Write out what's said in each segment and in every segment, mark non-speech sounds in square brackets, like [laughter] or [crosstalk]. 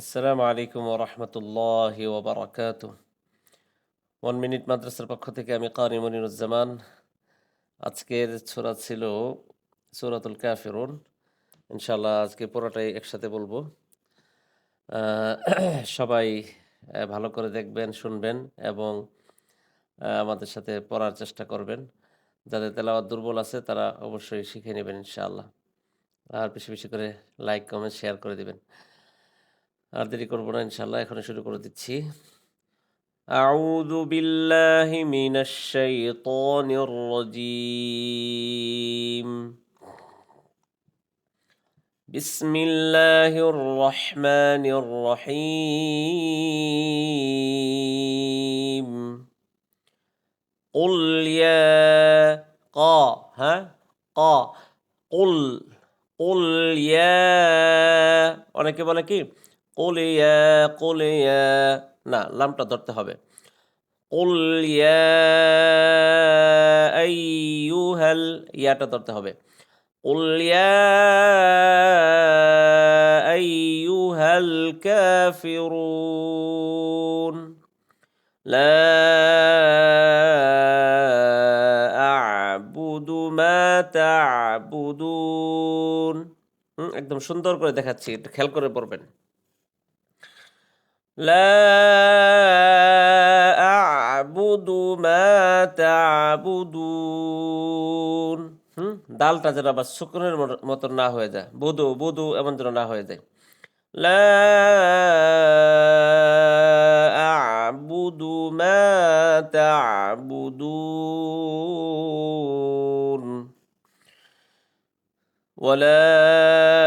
আসসালামু আলাইকুম ওরহমতুল্লাহ ওবরাকাত ওয়ান মিনিট মাদ্রাসার পক্ষ থেকে আমি কারি মনিরুজ্জামান। আজকের ছোরা ছিল সুরাতুল কাফিরুন। ইনশাল্লাহ আজকে পুরোটাই একসাথে বলব। [clears throat] সবাই ভালো করে দেখবেন, শুনবেন এবং আমাদের সাথে পড়ার চেষ্টা করবেন। যাদের তেলাওয়াত দুর্বল আছে, তারা অবশ্যই শিখে নেবেন ইনশাআল্লাহ। আর বেশি বেশি করে লাইক কমেন্ট শেয়ার করে দিবেন। আর দেরি করবো না ইনশাল্লাহ এখন শুরু করে দিচ্ছি أعوذ بالله من الشيطان الرجيم بسم الله الرحمن الرحيم قل يا قا ها قا قل قل يا অনেকে বলে কি কোলিয়া কোলিয়া না, লামটা ধরতে হবে। কুল আইয়ুহাল ইয়াটা ধরতে হবে। কুল আইয়ুহাল কাফিরুন লা আ'বুদু মা তা'বুদুন একদম সুন্দর করে দেখাচ্ছি একটু খেয়াল করে পড়বেন। لا أعبد ما تعبدون হুম ডালটা যেন আবার শুকনের মত- মতন না হয়ে যায় বুধু বুধু এমন যেন না হয়ে যায় لا أعبد ما تعبدون ولا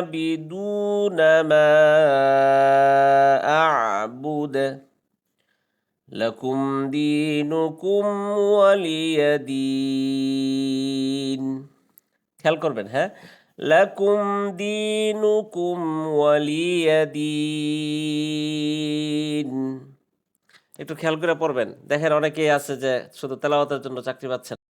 عابدون ما أعبد لكم دينكم ولي دين খেয়াল করবেন হ্যাঁ লাকুম দিনুকুম ওয়ালিয়া দিন একটু খেয়াল করে পড়বেন দেখেন অনেকেই আছে যে শুধু তেলাওয়াতের জন্য চাকরি পাচ্ছেন